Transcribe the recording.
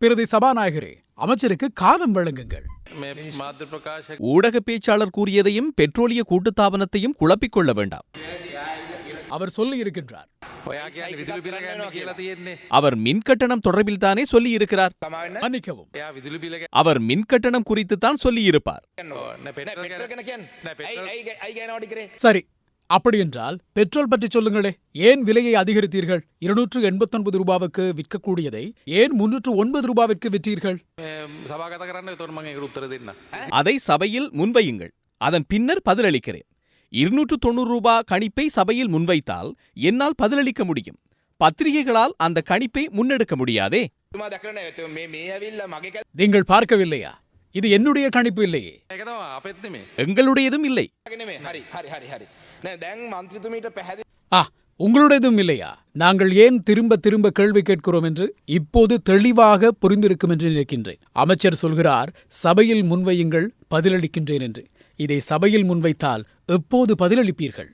பிரதி சபாநாயகரே அமைச்சருக்கு காதம் வழங்குங்கள் ஊடக பேச்சாளர் கூறியதையும் பெட்ரோலிய கூட்டுத்தாபனத்தையும் குழப்பிக்கொள்ள வேண்டாம் அவர் சொல்லி இருக்கின்றார் அவர் மின்கட்டணம் தொடர்பில் தானே சொல்லி இருக்கிறார் மன்னிக்கவும் அவர் மின்கட்டணம் குறித்து தான் சொல்லி இருப்பார் சரி அப்படியென்றால் பெட்ரோல் பற்றி சொல்லுங்களே ஏன் விலையை அதிகரித்தீர்கள்? இருநூற்று எண்பத்தொன்பது ரூபாவுக்கு விற்கக்கூடியதை ஏன் முன்னூற்று ஒன்பது ரூபாவிற்கு விற்றீர்கள்? அதை சபையில் முன்வையுங்கள். அதன் பின்னர் பதிலளிக்கிறேன். இருநூற்று தொண்ணூறு ரூபா கணிப்பை சபையில் முன்வைத்தால் என்னால் பதிலளிக்க முடியும். பத்திரிகைகளால் அந்த கணிப்பை முன்னெடுக்க முடியாதே. நீங்கள் பார்க்கவில்லையா? இது என்னுடைய கணிப்பு இல்லையே. எங்களுடையதும் இல்லை. ஆ உங்களுடையதும் இல்லையா? நாங்கள் ஏன் திரும்ப திரும்ப கேள்வி கேட்கிறோம் என்று இப்போது தெளிவாக புரிந்திருக்கும் என்று நினைக்கின்றேன். அமைச்சர் சொல்கிறார் சபையில் முன்வையுங்கள் பதிலளிக்கின்றேன் என்று. இதை சபையில் முன்வைத்தால் எப்போது பதிலளிப்பீர்கள்?